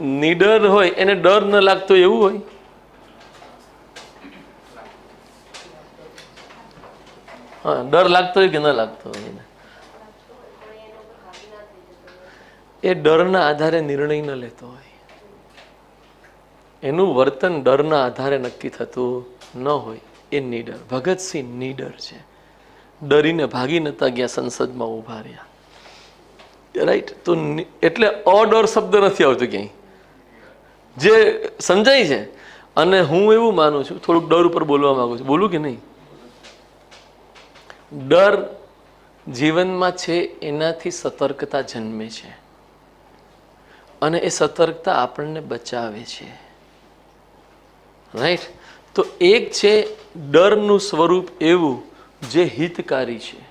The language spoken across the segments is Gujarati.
નીડર હોય, એને ડર ન લાગતો, એવું હોય? હા, ડર લાગતો હોય કે ન લાગતો હોય એને? એ ડરના આધારે નિર્ણય ન લેતો હોય. એનું વર્તન ડરના આધારે નક્કી થતું ન હોય. એ નીડર, ભગતસિંહ નીડર છે. ડરીને ભાગી નતા ગયા સંસદમાં ઊભા રહ્યા. રાઈટ તો એટલે અડર શબ્દ નથી આવતો ક્યાંય. જે સમજાય છે. અને હું એવું માનું છું, થોડુંક ડર ઉપર બોલવા માંગુ છું. બોલું કે નહીં? ડર જીવનમાં છે, એનાથી સતર્કતા જન્મે છે. અને એ સતર્કતા આપણને બચાવે છે. રાઈટ તો એક છે ડરનું સ્વરૂપ એવું જે હિતકારી છે.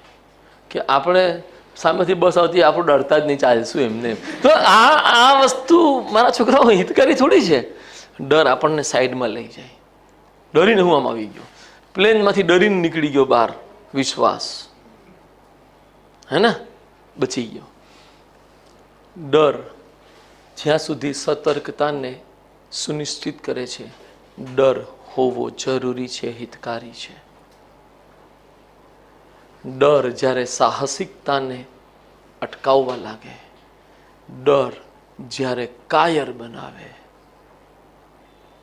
કે આપણે સામેથી બસ આવતી, આપણું ડરતા જ નહીં, ચાલશું એમને એમ. તો આ આ વસ્તુ મારા છોકરાઓ હિતકારી થોડી છે. ડર આપણને સાઈડમાં લઈ જાય. ડરીને હું આમ આવી ગયો. પ્લેનમાંથી ડરીને નીકળી ગયો બહાર. વિશ્વાસ. હે ને? બચી ગયો. ડર જ્યાં સુધી સતર્કતાને સુનિશ્ચિત કરે છે, ડર હોવો જરૂરી છે, હિતકારી છે. ડર જ્યારે સાહસિકતાને અટકાવવા લાગે, ડર જ્યારે કાયર બનાવે,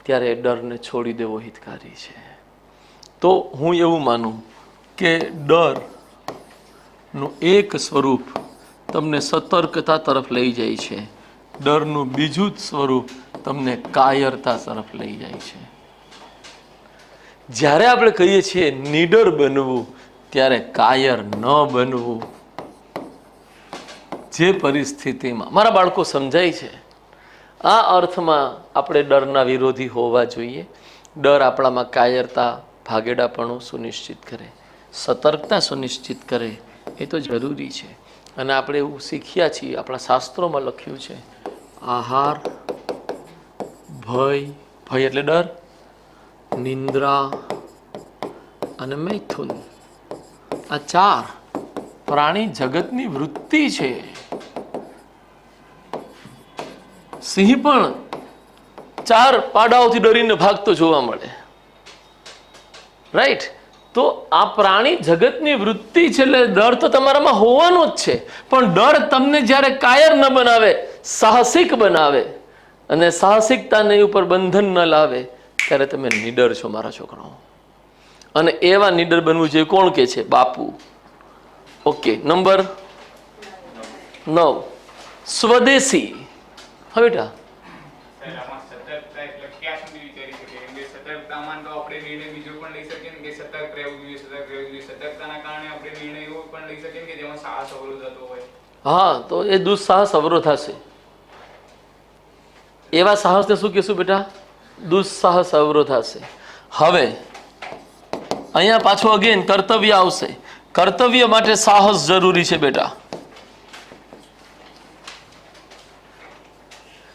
ત્યારે ડરને છોડી દેવો હિતકારી છે. તો હું એવું માનું કે ડરનું એક સ્વરૂપ તમને સતર્કતા તરફ લઈ જાય છે, ડરનું બીજું જ સ્વરૂપ તમને કાયરતા તરફ લઈ જાય છે. જ્યારે આપણે કહીએ છીએ નીડર બનવું ત્યારે કાયર ન બનવું. જે પરિસ્થિતિમાં, મારા બાળકો સમજાય છે, આ અર્થમાં આપણે ડરના વિરોધી હોવા જોઈએ. ડર આપણામાં કાયરતા, ભાગેડાપણું સુનિશ્ચિત કરે, સતર્કતા સુનિશ્ચિત કરે, એ તો જરૂરી છે. અને આપણે એવું શીખ્યા છીએ, આપણા શાસ્ત્રોમાં લખ્યું છે, આહાર, ભય ભય એટલે ડર, નિંદ્રા અને મૈથુન. આ ચાર પ્રાણી જગતની વૃત્તિ છે. સિંહ પણ ચાર પાડાઓથી ડરીને ભાગતો જોવા મળે. રાઈટ તો આ પ્રાણી જગતની વૃત્તિ છે એટલે ડર તો તમારામાં હોવાનો જ છે. પણ ડર તમને જ્યારે કાયર ન બનાવે, સાહસિક બનાવે અને સાહસિકતાને ઉપર બંધન ન લાવે, ત્યારે તમે નિડર છો મારા છોકરાઓ. અને એવા નીડર બનવું જોઈએ. કોણ કે છે? બાપુ. ઓકે નંબર નવ. સ્વદેશી. હા બેટા. હા તો એ દુઃસાહસ અવરોધ થશે. એવા સાહસને શું કહેશું બેટા? દુસ્સાહસ અવરોધ થશે. હવે અહીંયા પાછું અગેન કર્તવ્ય આવશે. કર્તવ્ય માટે સાહસ જરૂરી છે બેટા.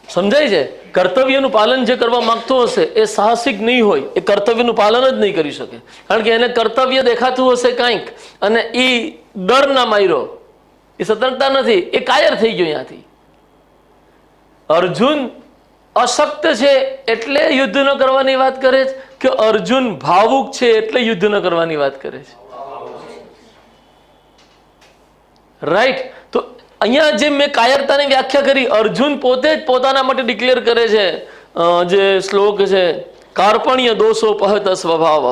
સમજાય છે? કર્તવ્યનું પાલન જે કરવા માંગતો હશે, એ સાહસિક નહીં હોય. એ કર્તવ્યનું પાલન જ નહીં કરી શકે. કારણ કે એને કર્તવ્ય દેખાતું હશે કાંઈક, અને એ ડર ના માર્યો. એ સતર્કતા નથી. એ કાયર થઈ ગયો અહીંયાથી. અર્જુન અશક્ત છે એટલે યુદ્ધ ન કરવાની વાત કરે છે. કે અર્જુન ભાવુક છે એટલે યુદ્ધ ન કરવાની વાત કરે છે. રાઈટ તો અહીંયા જે મેં કાયરતાની વ્યાખ્યા કરી, અર્જુન પોતે જ પોતાના માટે ડિક્લેર કરે છે જે શ્લોક છે, કાર્પણ્ય દોષો પહત સ્વભાવ.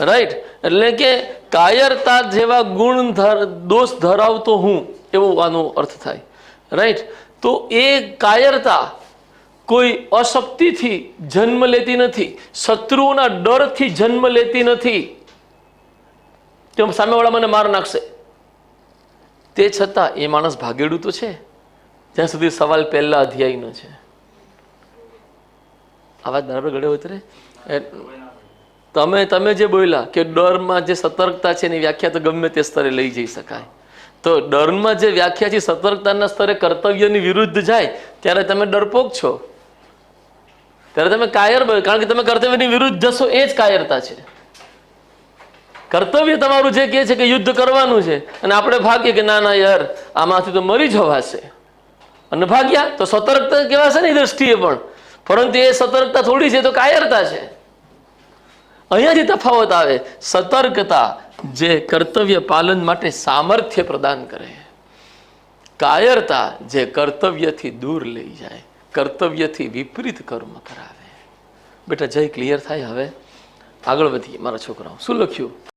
રાઈટ એટલે કે કાયરતા જેવા ગુણ દોષ ધરાવતો હું, એવો આનો અર્થ થાય. રાઈટ તો એ કાયરતા કોઈ અશક્તિથી જન્મ લેતી નથી, શત્રુઓના ડરથી જન્મ લેતી નથી. કે સામેવાળા મને માર નાખશે. તે છતાં એ માણસ ભાગેડું તો છે. જ્યાં સુધી સવાલ પહેલા અધ્યાયનો છે. આવાજ બરાબર ગળે ઉતરે તમે તમે જે બોલ્યા કે ડરમાં જે સતર્કતા છે એની વ્યાખ્યા તો ગમે તે સ્તરે લઈ જઈ શકાય. તો ડરમાં જે વ્યાખ્યા છે, સતર્કતાના સ્તરે કર્તવ્યની વિરુદ્ધ જાય, ત્યારે તમે ડરપોક છો. ત્યારે તમે કાયર કારણ કે તમે કર્તવ્યની વિરુદ્ધ જશો, એ જ કાયરતા છે. કર્તવ્ય તમારું જે કહે છે કે યુદ્ધ કરવાનું છે, અને આપણે ભાગીએ કે ના ના યાર, આમાંથી તો મરી જવાશે. અને ભાગ્યા, તો સતર્કતા કહેવાશે ને દ્રષ્ટિએ પણ. પરંતુ એ સતર્કતા થોડી છે, તો કાયરતા છે. અહીંયાથી તફાવત આવે, સતર્કતા જે કર્તવ્ય પાલન માટે સામર્થ્ય પ્રદાન કરે. કાયરતા જે કર્તવ્યથી દૂર લઈ જાય. કર્તવ્યથી વિપરીત કર્મ કરાવે. બેટા, જય ક્લિયર થાય હવે. આગળ વધીએ. મારા છોકરાઓ, શું લખ્યું?